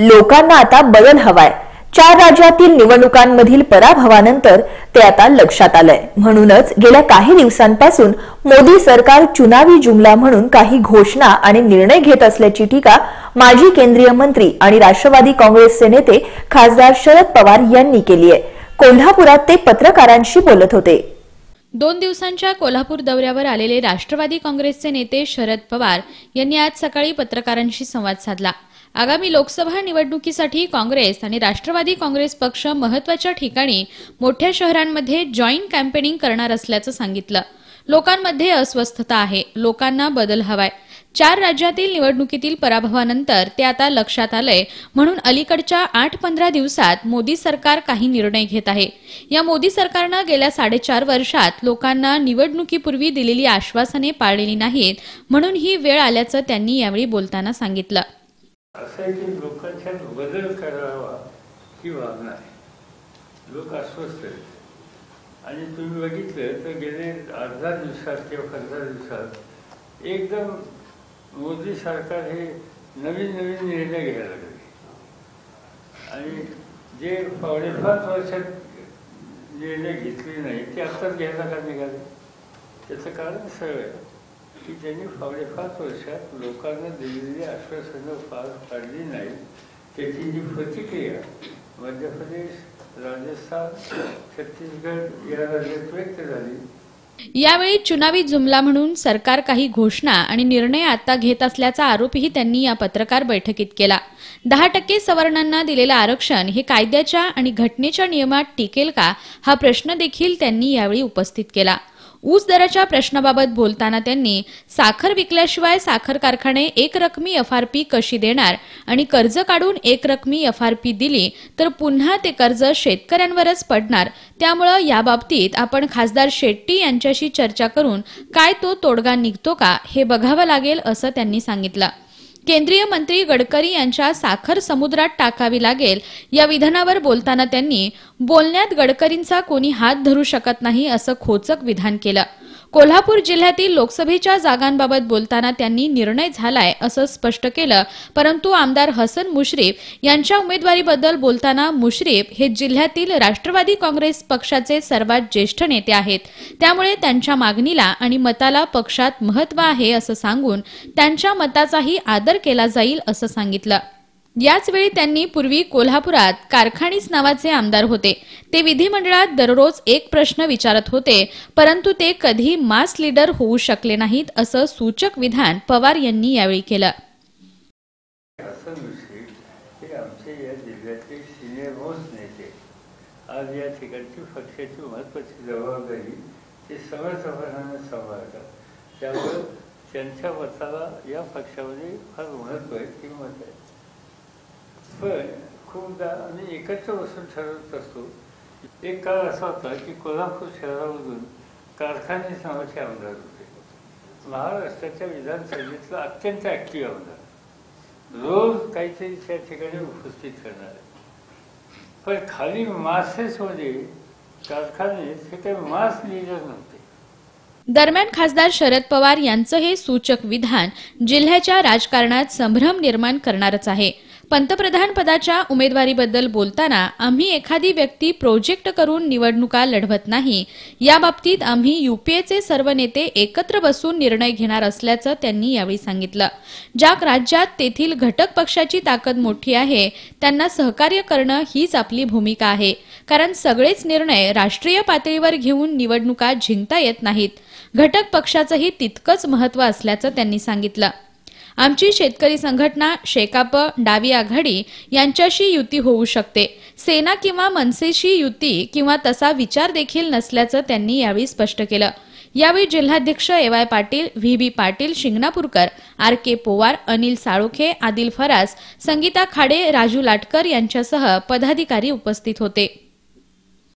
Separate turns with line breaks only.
लोकांना आता बदल हवाय. चार राज्यातील निवडणुकांमधील पराभवानंतर ते आता लक्षात आलंय. म्हणूनच गेल्या काही दिवसांपासून मोदी सरकार चुनावी जुमला म्हणून काही घोषणा आणि निर्णय घेत असल्याची टीका माजी केंद्रीय मंत्री आणि राष्ट्रवादी काँग्रेसचे नेते खासदार शरद पवार यांनी केली आहे. कोल्हापुरात ते पत्रकारांशी बोलत होते.
दोन दिवसांच्या कोल्हापूर दौऱ्यावर आलेले राष्ट्रवादी काँग्रेसचे नेते शरद पवार यांनी आज सकाळी पत्रकारांशी संवाद साधला. आगामी लोकसभा निवडणुकीसाठी काँग्रेस आणि राष्ट्रवादी काँग्रेस पक्ष महत्त्वाच्या ठिकाणी मोठ्या शहरांमध्ये जॉईंट कॅम्पेनिंग करणार असल्याचं सांगितलं. लोकांमध्ये अस्वस्थता आहे. लोकांना बदल हवाय. चार राज्यातील निवडणुकीतील पराभवानंतर ते आता लक्षात आलंय. म्हणून अलीकडच्या आठ पंधरा दिवसात मोदी सरकार काही निर्णय घेत आहे. या मोदी सरकारनं गेल्या साडेचार वर्षात लोकांना निवडणुकीपूर्वी दिलेली आश्वासने पाळलेली नाहीत. म्हणून ही वेळ आल्याचं त्यांनी यावेळी बोलताना सांगितलं.
असं आहे की लोकांच्यात बदल करावा ही भावना आहे. लोक अस्वस्थ आहेत. आणि तुम्ही बघितलं तर गेले अर्धा दिवसात किंवा पंधरा दिवसात एकदम मोदी सरकार हे नवीन नवीन निर्णय घ्यायला लागले. आणि जे पावणे पाच वर्षात निर्णय घेतले नाही ते आत्ताच घ्यायला का निघाले? त्याचं कारण सरळ आहे. की ज्यांनी पावणे पाच वर्षात लोकांना दिलेली आश्वासनं पार पाडली नाही त्याची जी प्रतिक्रिया मध्य प्रदेश राजस्थान छत्तीसगड या राज्यात व्यक्त झाली.
यावेळी चुनावी जुमला म्हणून सरकार काही घोषणा आणि निर्णय आता घेत असल्याचा आरोपही त्यांनी या पत्रकार बैठकीत केला. दहा टक्के सवर्णांना दिलेलं आरक्षण हे कायद्याच्या आणि घटनेच्या नियमात टिकेल का हा प्रश्न देखील त्यांनी यावेळी उपस्थित केला. ऊस दराच्या प्रश्नाबाबत बोलताना त्यांनी साखर विकल्याशिवाय साखर कारखाने एक रकमी एफआरपी कशी देणार आणि कर्ज काढून एक रकमी एफआरपी दिली तर पुन्हा ते कर्ज शेतकऱ्यांवरच पडणार? त्यामुळं याबाबतीत आपण खासदार शेट्टी यांच्याशी चर्चा करून काय तो तोडगा निघतो का हे बघावं लागेल असं त्यांनी सांगितलं. केंद्रीय मंत्री गडकरी यांच्या साखर समुद्रात टाकावी लागेल या विधानावर बोलताना त्यांनी बोलण्यात गडकरींचा कोणी हात धरू शकत नाही असं खोचक विधान केलं. कोल्हापूर जिल्ह्यातील लोकसभेच्या जागांबाबत बोलताना त्यांनी निर्णय झालाय असं स्पष्ट केलं. परंतु आमदार हसन मुश्रीफ यांच्या उमेदवारीबद्दल बोलताना मुश्रीफ हे जिल्ह्यातील राष्ट्रवादी काँग्रेस पक्षाचे सर्वात ज्येष्ठ नेते आहेत. त्यामुळे त्यांच्या मागणीला आणि मताला पक्षात महत्त्व आहे असं सांगून त्यांच्या मताचाही आदर केला जाईल असं सांगितलं. याचवेळी त्यांनी पूर्वी कोल्हापुरात कारखानीस नावाचे आमदार होते. ते विधिमंडळात दररोज एक प्रश्न विचारत होते परंतु ते कधी मास लीडर होऊ शकले नाहीत असं सूचक विधान पवार यांनी यावेळी केलं.
आज या ठिकाणची पक्षाची महत्वाची जबाबदारी ते समर्थपणाने सांभाळतात. त्यामुळं त्यांच्या मताला या पक्षामध्ये फार महत्त्व आहे किंमत आहे. पण खूपदा आम्ही एकत्र बसून ठरवत असतो. एक काळ असा होता की कोल्हापूर शहरामधून कारखाने नावाचे आमदार होते. महाराष्ट्राच्या विधानसभेतला अत्यंत ऍक्टिव्ह आमदार. रोज काहीतरी त्या ठिकाणी उपस्थित करणार. पण खाली मासेसमध्ये कारखाने हे काही मास लिहिलं नव्हते.
दरम्यान खासदार शरद पवार यांचं हे सूचक विधान जिल्ह्याच्या राजकारणात संभ्रम निर्माण करणारच आहे. पंतप्रधान पदाच्या उमेदवारीबद्दल बोलताना आम्ही एखादी व्यक्ती प्रोजेक्ट करून निवडणुका लढवत नाही याबाबतीत आम्ही युपीएचे सर्व नेते एकत्र बसून निर्णय घेणार असल्याचं त्यांनी यावेळी सांगितलं. ज्या राज्यात तेथील घटक पक्षाची ताकद मोठी आहे त्यांना सहकार्य करणं हीच आपली भूमिका आहे. कारण सगळेच निर्णय राष्ट्रीय पातळीवर घेऊन निवडणुका जिंकता येत नाहीत. घटक पक्षाचंही तितकंच महत्त्व असल्याचं त्यांनी सांगितलं. आमची शेतकरी संघटना शेकाप डावी आघाडी यांच्याशी युती होऊ शकते. सेना किंवा मनसेशी युती किंवा तसा विचार देखील नसल्याचं त्यांनी यावेळी स्पष्ट केलं. यावेळी जिल्हाध्यक्ष A Y Patil V B Patil Shinganapurkar R K Powar Anil Salokhe Adil Faras Sangeeta Khade Raju Latkar यांच्यासह पदाधिकारी उपस्थित होते.